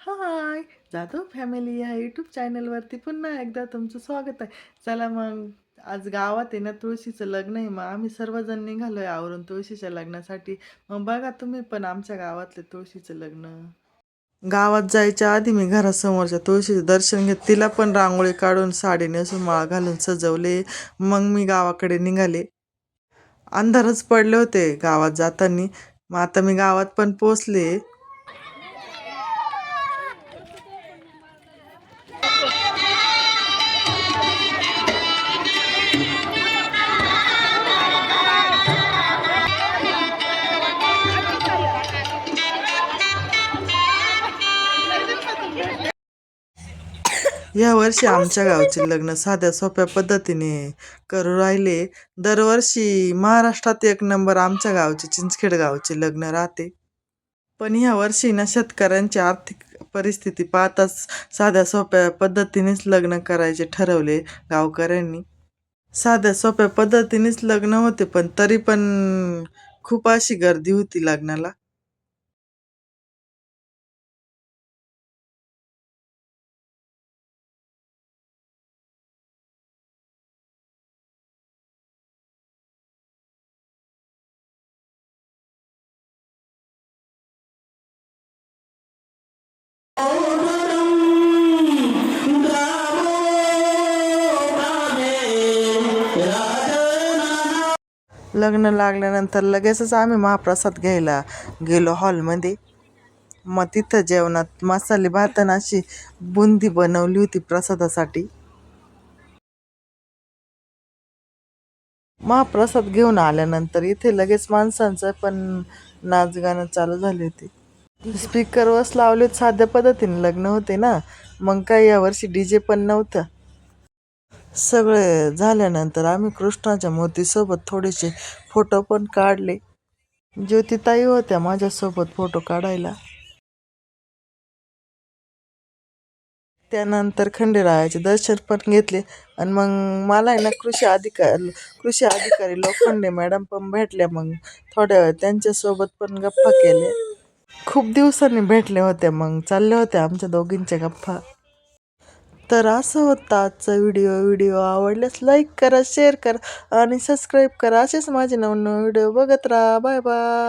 हाय. Jadhav family ह्या YouTube चॅनलवरती पुन्हा एकदा तुमचं स्वागत आहे. चला मग आज गावात आहे ना तुळशीचं लग्न आहे. मग आम्ही सर्वजण निघालो आहे आवरून तुळशीच्या लग्नासाठी. मग बघा तुम्ही पण आमच्या गावातले तुळशीचं लग्न. गावात जायच्या आधी मी घरासमोरच्या तुळशीचं दर्शन घेत तिला पण रांगोळी काढून साडी नेसून माळ घालून सजवले. मग मी गावाकडे निघाले. अंधारच पडले होते गावात जाताना. मग आता मी गावात पण पोचले. या वर्षी आमच्या गावचे लग्न साध्या सोप्या पद्धतीने करू राहिले. दरवर्षी महाराष्ट्रात एक नंबर आमच्या गावचे चिंचखेड गावचे लग्न राहते. पण ह्या वर्षी ना शेतकऱ्यांची आर्थिक परिस्थिती पाहताच साध्या सोप्या पद्धतीनेच लग्न करायचे ठरवले गावकऱ्यांनी. साध्या सोप्या पद्धतीनेच लग्न होते पण तरी पण खूप अशी गर्दी होती लग्नाला. लग्न लागल्यानंतर लगेचच आम्ही महाप्रसाद घ्यायला गेलो हॉलमध्ये. मग तिथं जेवणात मसाले भात आणि अशी बुंदी बनवली होती प्रसादासाठी. महाप्रसाद घेऊन आल्यानंतर इथे लगेच माणसांचं पण नाच गाणं चालू झाले होते. स्पीकरवरच लावले साध्या पद्धतीने लग्न होते ना. मग काय यावर्षी डी जे पण नव्हतं. सगळे झाल्यानंतर आम्ही कृष्णाच्या मूर्तीसोबत थोडेसे फोटो पण काढले. ज्योतिताई होत्या माझ्यासोबत फोटो काढायला. त्यानंतर खंडेरायाचे दर्शन पण घेतले. आणि मग मला आहे ना कृषी अधिकारी कृषी अधिकारी लोखंडे मॅडम पण भेटल्या. मग थोड्या वेळ त्यांच्यासोबत पण गप्पा केल्या. खूप दिवसांनी भेटले होते मग चालले होते आमच्या दोघींच्या गप्पा. तर असं होतं आजचा व्हिडिओ व्हिडिओ आवडल्यास लाईक करा शेअर करा आणि सबस्क्राईब करा. असेच माझे नवनवीन व्हिडिओ बघत राहा. Bye bye